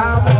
Rama.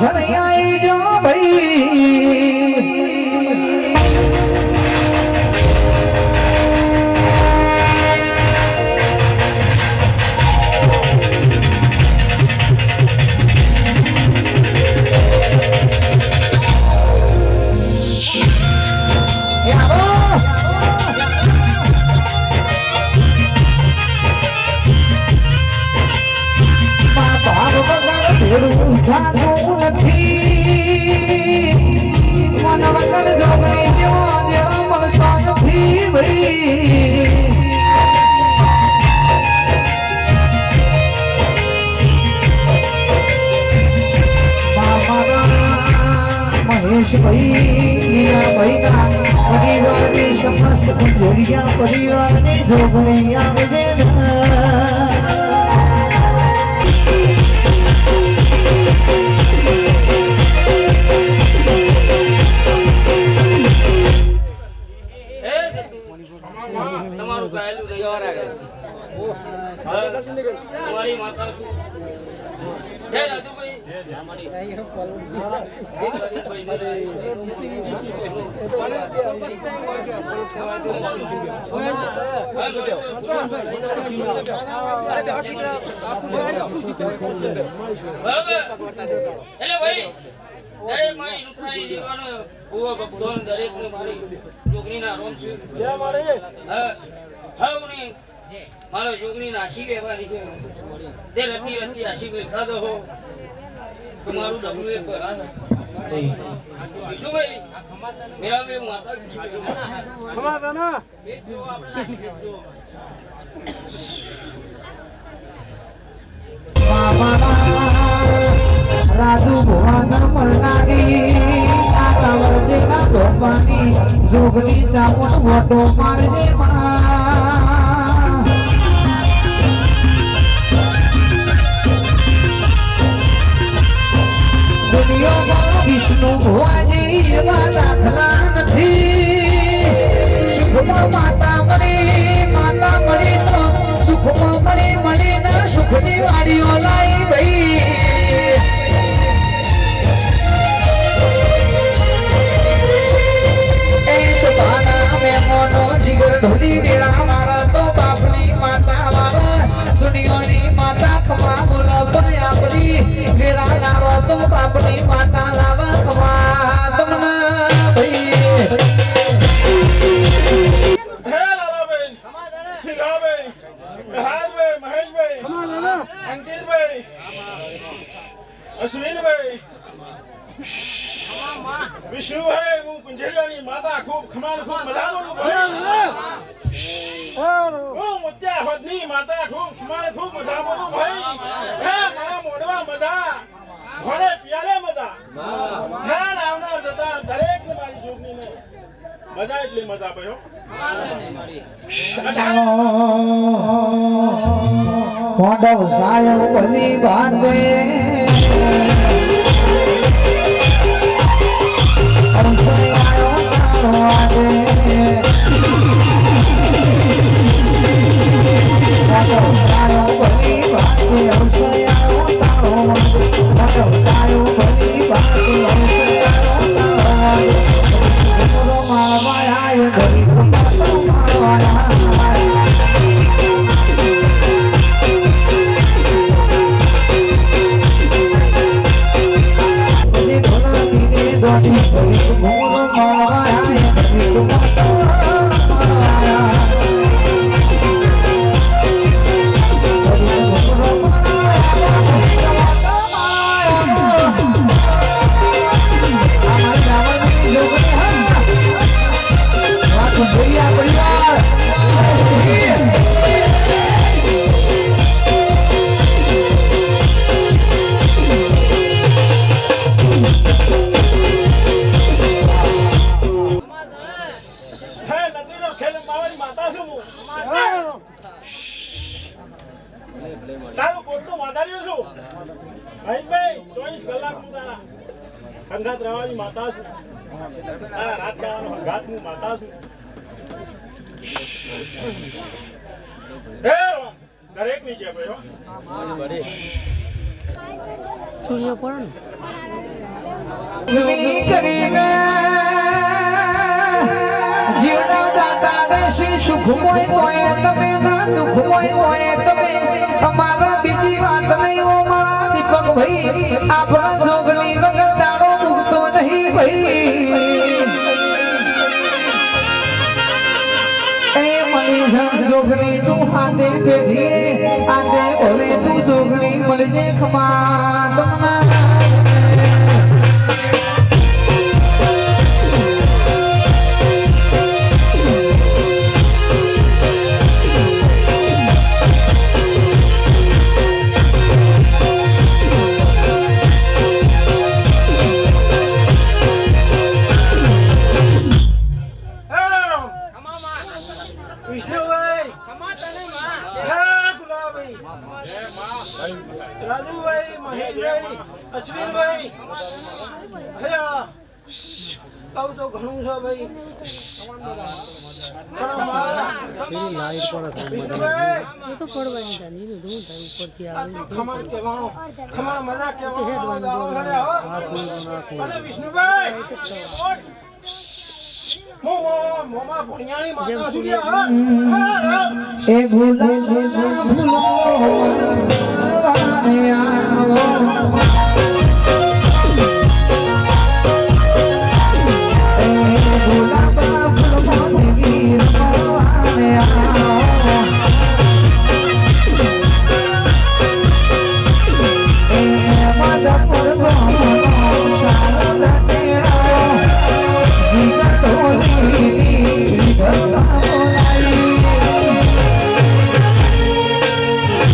Sana, 旧 Don't worry, I'm with did. એટલે ભાઈ દરેક મારી લુખરાઈ જીવાનો ભૂવો ભક્તોને દરેકને મારી. જોગણીના રોમ છે. હા હવની મારો છોકરી નાસી લેવાની છે. તે રતી રતી આશી બેઠા દો હો. તમારું ડબલું એક કરા વિષ્ણુભાઈ મેરા બે માતા રાજુ ભુવન મળનારી જોગણી ચામુંડ મોટો મારજે માં માતા મળી માતા મળી વેળા મારા તો બાપની માતા મારા દુનિયાની માતા ખમા બોલા બોલે આપણી વેળા લાવો તો બાપની માતા અશ્વિનભાઈ. વિષ્ણુભાઈ, હું કુંજેડિયાની માતા ખૂબ ખમાન ખૂબ મજાનું ભાઈ. હું મુત્યા હોદની માતા ખૂબ ખમાન ખૂબ મજાનું ભાઈ. હે મોઢવા મજા ઘોડે પિયાલે મજા હે આવનાર જતા દરેક ને મારી જોગણીને મજા એટલી મજા ભાઈ, હો. મોઢવ સાયો ભલી બાંધે. Thank you. દીને દોડી ગઈ ખંગાત રહેવાની માતા છું. તારા રાજકારણનો હંગાત હું માતા છું. દરેકની છે ભાઈ સૂર્ય પણ જીવના દાતા દેશી સુખમય તોય તમે ના દુઃખમય તોય તમે. અમારા બીજી વાત નહીં ઓ મારા દીપક ભાઈ આપણા જોગણી વગર જોગણી તું હાથે પેઢી આતે હવે તું જોગણી મળજે ખમા તમને હે રામ વિષ્ણુભાઈ હે ગુલાબભાઈ રાજુભાઈ મહેશભાઈ અશ્વિનભાઈ હયા કહું તો ઘણું છે ભાઈ વિષ્ણુભાઈ એ ગુલાબ આવો